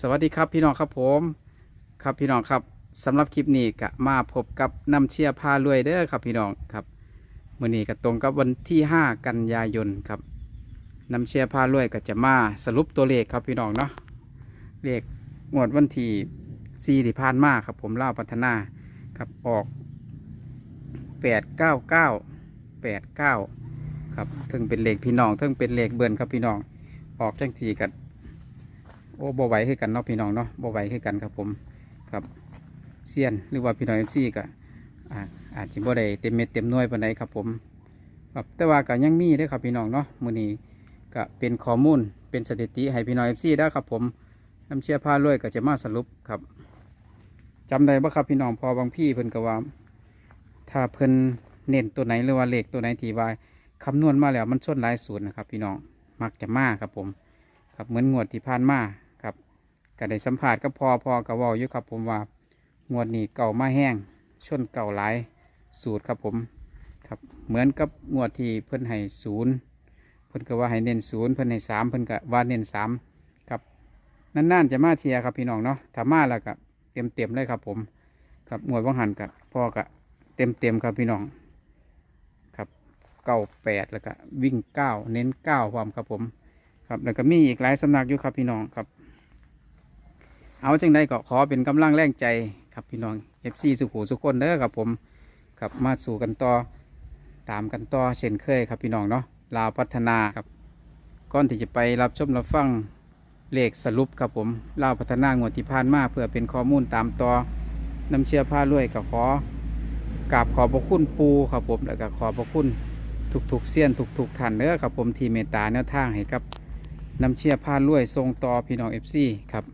สวัสดีครับพี่น้องครับผม ครับพี่น้องครับสำหรับคลิปนี้ก็มาพบกับน้ำเชียร์พารวยเด้อครับพี่น้องครับมื่อนี้ก็ตรงกับวันที่ 5 กันยายนครับน้ำเชียร์พารวยก็จะมาสรุปตัวเลขครับพี่น้องเนาะเลขงวดวันที่สี่ที่ผ่านมาครับผมเล่าพัฒนาครับออกแปดเก้าเก้าแปดเก้าครับถึงเป็นเลขพี่น้องถึงเป็นเลขเบิร์นครับพี่น้องออกจังสีกัน โอ้บ่ไหวคือกันเนาะพี่น้องเนาะบ่ไหวคือกันครับผมครับเซียนหรือว่าพี่น้องเอฟซีก็อ่าอาจจะบ่ได้เต็มเม็ดเต็มหน่วยปานใดครับผมครับแต่ว่าก็ยังมีเด้ครับพี่น้องเนาะมื้อนี้ก็เป็นข้อมูลเป็นสถิติให้พี่น้องเอฟซีได้ครับผมน้ำเชื่อผ้ารวยก็จะมาสรุปครับจำได้บ่ครับพี่น้องพอบางพี่เพิ่นก็ว่า ถ้าเพิ่นเน้นตัวไหนหรือว่าเลขตัวไหนที่ว่าคำนวณมาแล้วมันชนหลายสูตรนะครับ พี่น้องมักจะมาครับผม ครับเหมือนงวดที่ผ่านมา ก็ได้สัมผัสก็พอพอกับว่าอยู่ครับผมว่างวดนี้เก่ามาแห้งชนเก่าหลายสูตรครับผมครับเหมือนกับงวดที่เพิ่นให้ศูนย์เพิ่นก็ว่าให้เน้นศูนย์เพิ่นให้สามเพิ่นก็ว่าเน้นสามครับนั่นๆจะมาเทียครับพี่น้องเนาะถ้ามาแล้วก็เต็มเต็มเลยครับผม ครับงวดว่างหันกับพ่อก็เต็มเต็มครับพี่น้องครับเก้าแปดแล้วก็วิ่งเก้าเน้นเก้าความครับผม ครับแล้วก็มีอีกหลายสำนักอยู่ครับพี่น้องครับ เอาจังใดก็ขอเป็นกำลังแรงใจครับพี่น้องเอฟซีสุขูสุขคนเด้อครับผมครับมาสู่กันต่อตามกันต่อเช่นเคยครับพี่น้องเนาะลาวพัฒนาครับก่อนที่จะไปรับชมรับฟังเลขสรุปครับผมลาวพัฒนางวดที่ผ่านมาเพื่อเป็นข้อมูลตามต่อนำเชื่อผ้ารวยก็ขอกราบขอบพระคุณปูครับผมแล้วก็ขอบพระคุณทุกๆเสี้ยนทุกๆท่านเด้อครับผมที่เมตตาแนวทางให้กับนำเชียร์พาลุ่ยทรงต่อพี่น้องเอฟซีครับ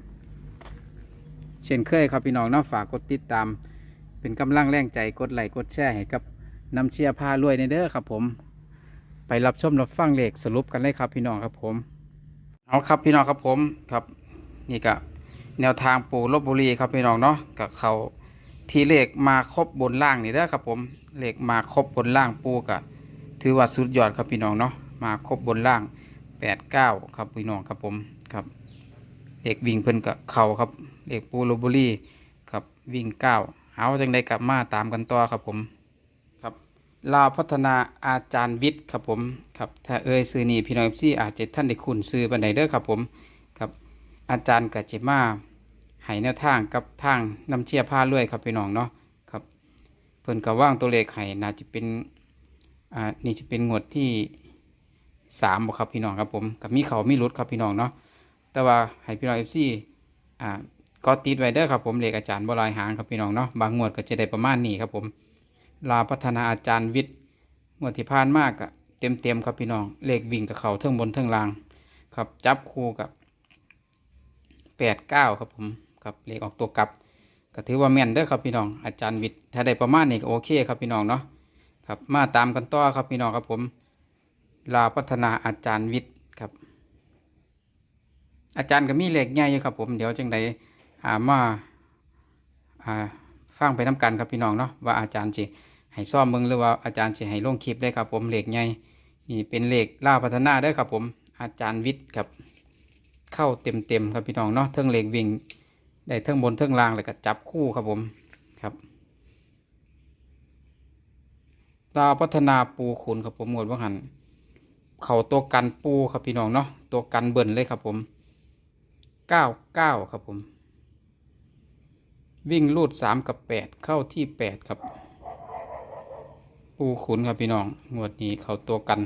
เช่นเคยครับพี่น้องเน้าะฝากกดติดตาม เป็นกำลังแรงใจกดไลค์กดแชร์ให้กับนำเชียร์พาลุ่ยในเด้อครับผม ไปรับชมรับฟังเลขสรุปกันเลยครับพี่น้องครับผมเอาครับพี่น้องครับผมครับนี่ก็แนวทางปูลบบุรีครับพี่น้องเนาะกับเขาทีเลขมาครบบนล่างนี่เด้อครับผมเลขมาครบบนล่างปูกะถือว่าสุดยอดครับพี่น้องเนาะมาครบบนล่างแปดเก้าครับพี่น้องครับผมครับเด็กวิ่งเพิ่นกับเขาครับ เด็กปูโรบุรีครับวิ่งเก้าเอาจังได้กลับมาตามกันต่อครับผมครับลาวพัฒนาอาจารย์วิทย์ครับผมครับถ้าเอ่ยซื้อนี่พี่น้องที่อาจจะท่านได้คุ้นซื้อปันไดเด้อครับผมครับอาจารย์กัจเจมาให้แนวทางกับทางนำเชียร์ผ้าลื่อยครับพี่น้องเนาะครับเพิ่นก็ว่างตัวเลขให้น่าจะเป็นอ่านี่จะเป็นงวดที่สามครับพี่น้องครับผมกับมีเขามีรุดครับพี่น้องเนาะแต่ว่าให้พี่น้องเอฟซีอ่า ก็ติดไว้เด้อครับผมเลขอาจารย์บลายหางครับพี่น้องเนาะบางงวดก็จะได้ประมาณนี้ครับผมลาพัฒนาอาจารย์วิทย์งวดที่ผ่านมากอะเต็มเต็มๆครับพี่น้องเลขวิ่งกับเขาเทิงบนเทิงล่าง ครับจับคู่กับแปดเก้าครับผมกับเลขออกตัวกลับก็ถือว่าแม่นเด้อครับพี่น้องอาจารย์วิทย์ถ้าได้ประมาณนี้ก็โอเคครับพี่น้องเนาะครับมาตามกันต่อครับพี่น้องครับผม ลาพัฒนาอาจารย์วิทย์ครับ อาจารย์ก็มีเลขใหญ่อยู่ครับผมเดี๋ยวจังใด มาอ่าฟังไปน้กันครับพี่น้องเนาะว่าอาจารย์สิให้ซ่อมมึงหรือว่าอาจารย์สิให้ลงคลิปได้ครับ ผมเหลขใหญ่นี่เป็นเหลขลาพัฒนาได้ครับ ผมอาจารย์วิทย์ครับ เข้าเต็มเต็มครับพี่น้องเนาะเทิงเหลขวิ่งได้เทิงบนเทิงล่างแล้วก็จับคู่ครับผมครับลาวพัฒนาปูขุนครับผมหมดว่าหันเขาตัวกันปูครับพี่น้องเนาะตัวกันเบิ่นเลยครับผมเก้าเก้าครับผม วิ่งลูดสามกับแปดเข้าที่แปดครับ ปูขุนครับพี่น้อง งวดนี้เขาตัวกัน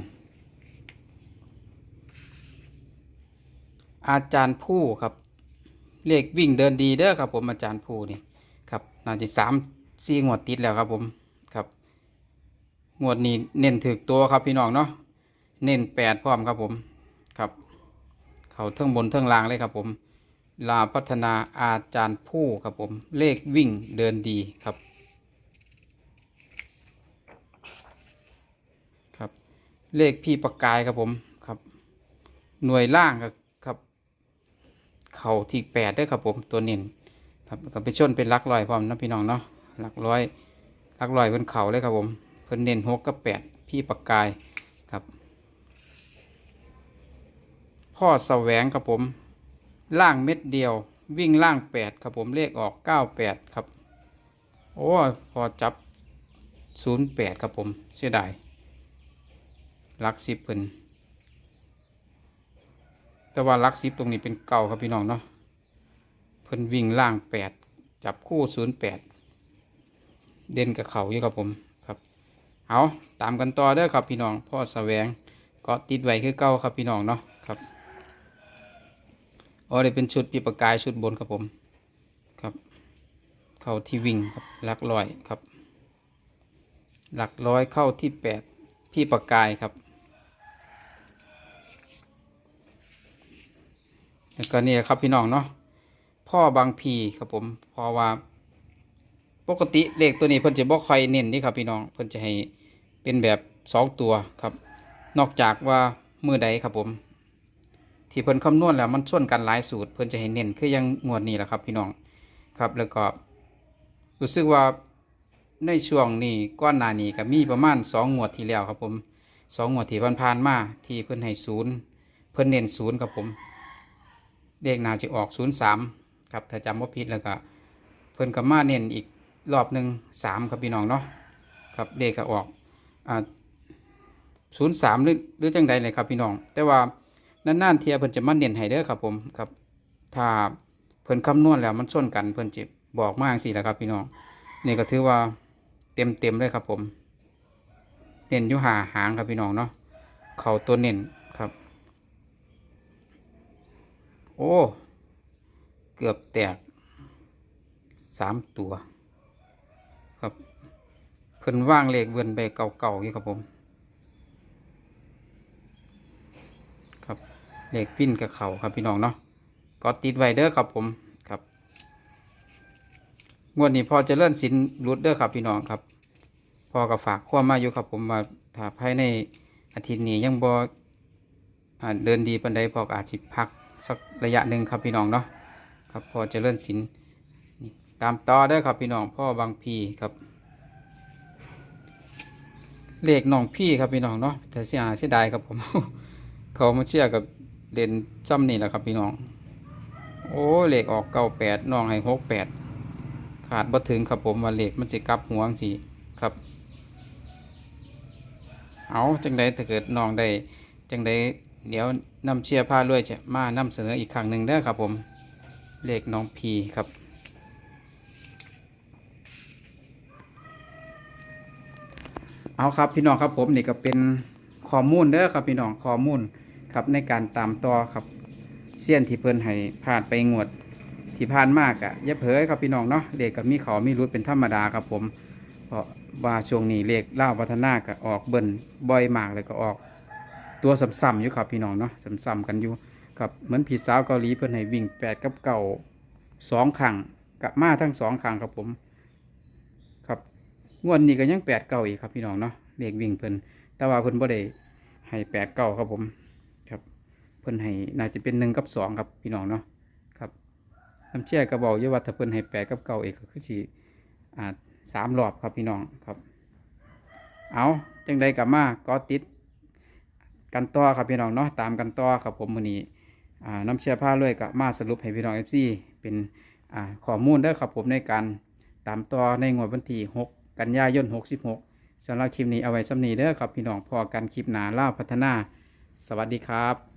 อาจารย์ผู้ครับ เลขวิ่งเดินดีเด้อครับผมอาจารย์ผู้นี่ครับน่าจะสามสี่งวดติดแล้วครับผมครับ งวดนี้เน้นถึกตัวครับพี่น้องเนาะเน้นแปดพร้อมครับผมครับ เขาเทิงบนเทิงล่างเลยครับผม ลาพัฒนาอาจารย์ผู้ครับผม เลขวิ่งเดินดีครับ ครับ เลขพี่ประกายครับผมครับ หน่วยล่างครับ เข่าที่แปดด้ครับผมตัวเน้นครับก็ไปชนเป็นหลักร้อยพร้อมนะพี่น้องเนาะหลักร้อยหลักร้อยบนเข่าเลยครับผมเพิ่นเน้นหกกับแปดพี่ประกายครับ พ่อแสวงครับผม ล่างเม็ดเดียว วิ่งล่างแปดครับผมเลขออกเก้าแปดครับ โอ้พอจับศูนย์แปดครับผมเสียดายลักสิบเพิ่นแต่ว่าลักสิบตรงนี้เป็นเก่าครับพี่น้องเนาะเพิ่นวิ่งล่างแปดจับคู่ศูนย์แปดเด่นกับเขาอยู่ครับผมครับ เอาตามกันต่อเด้อครับพี่น้องพ่อแสวงก็ติดไว้คือเก่าครับพี่น้องเนาะครับ อ๋อเดี๋ยวเป็นชุดปีประกายชุดบนครับผมครับ เข้าที่วิ่งครับหลักร้อยครับ หลักร้อยเข้าที่แปดพี่ประกายครับ แล้วก็นี่ครับพี่น้องเนาะพ่อบางพีครับผมเพราะว่า ปกติเลขตัวนี้เพิ่นจะบอกใครเน้นนี่ครับพี่น้องเพิ่นจะให้เป็นแบบสองตัวครับ นอกจากว่ามือใดครับผม ที่เพิ่นคำนวณแล้วมันส่วนกันหลายสูตร เพิ่นจะให้เน้นคือยังงวดนี้แหละครับ พี่น้องครับแล้วก็รู้สึกว่าในช่วงนี้ก้อนหนานี้ก็มีประมาณสองงวดที่แล้วครับผมสองงวดที่ผ่านๆมาที่เพิ่นให้ศูนย์เพิ่นเน้นศูนย์ครับผมเลขนาจะออกศูนย์สามครับถ้าจำว่าผิดแล้วก็เพิ่นก็มาเน้นอีกรอบหนึ่งสามครับพี่น้องเนาะครับเลขก็ออกอ่าศูนย์สามหรือหรือจังใดเลยครับพี่น้อง แต่ว่า นานๆเทียเพิ่นจะมาเน้นให้เด้อครับผมครับ ถ้าเพิ่นคำนวณแล้วมันส่วนกันเพิ่นจะบอกมากสิแหละครับ พี่น้องนี่ก็ถือว่าเต็มเต็มเลยครับผม เน้นอยู่หาหางครับพี่น้องเนาะเขาตัวเน้นครับ โอ้ เกือบแตกสามตัว ครับเพิ่นว่างเลขเวินไปเก่าๆอยู่ครับผม ครับ เลขปิ้นกับเขาครับพี่น้องเนาะก็ติดไวเด้อครับผมครับงวดนี้พอจะเลื่อนสินรุดเด้อครับพี่น้องครับ พอกับฝากความมาอยู่ครับผมมาถ้าภายในอาทิตย์นี้ยังบอเดินดีปันใดพอกอาจสิพักสักระยะหนึ่งครับพี่น้องเนาะครับพอจะเลื่อนสินตามต่อได้อครับพี่น้องพ่อบางพีครับเลขน้องพี่ครับพี่น้องเนาะแต่เสียหายเสียดายครับผม เขามาเชื่อกับ เด่นซ้ำนี่แหละครับพี่น้อง โอ้เหลขออกเก้าแปดน้องให้หกแปดขาดบ่ถึงครับผมว่าเหล็กมันจะกลับหัวสิครับ เอาจังใดถ้าเกิดน้องได้จังใดเดี๋ยวนำเชียร์ผ้าลวยจะมานำเสนออีกครั้งหนึ่งเด้อครับผมเลขน้องพีครับ เอาครับพี่น้องครับผมนี่ก็เป็นข้อมูลเด้อครับพี่น้องข้อมูล ครับในการตามต่อครับเสี้ยนที่เพิ่นให้ผ่านไปงวดที่ผ่านมากอะอย่าเผยครับพี่น้องเนาะเลขกับมีเขามีรุดเป็นธรรมดาครับผม เพราะว่าช่วงนี้เลขเล่าวัฒนาก็ออกเบิ่นบ่อยมากเลยก็ออก ตัวซ้ำๆอยู่ครับพี่น้องเนาะซ้ำๆกันอยู่ครับเหมือนพี่สาวเกาหลีเพิ่นให้วิ่งแปดกับเก่าสองขังกับมาทั้งสองขังครับผมครับงวดนี้ก็ยังแปดเก่าอีกครับพี่น้องเนาะเลขวิ่งเพิ่นแต่ว่าเพิ่นบ่ได้ให้แปดเก่าครับผม เพิ่นให้น่าจะเป็นหนึ่งกับสองครับพี่น้องเนาะครับน้ำเชี่ยกระบอกเยาวัฒเพิ่นให้แปดกับเก่าเอกก็คือสี่อ่าสามรอบครับพี่น้องครับ เอาจังใดกลับมาก็ติดกันต่อครับพี่น้องเนาะตามกันต่อครับผมมื้อนี้อ่าน้ำเชี่ยผ้าเลยกับมาสรุปให้พี่น้องเอฟซีเป็นอ่าข้อมูลเด้อครับผมในการตามต่อในงวดวันที่6 กันยายน 66สำหรับคลิปนี้เอาไว้สำนีเด้อครับพี่น้องพอกันคลิปหนาล่าพัฒนา สวัสดีครับ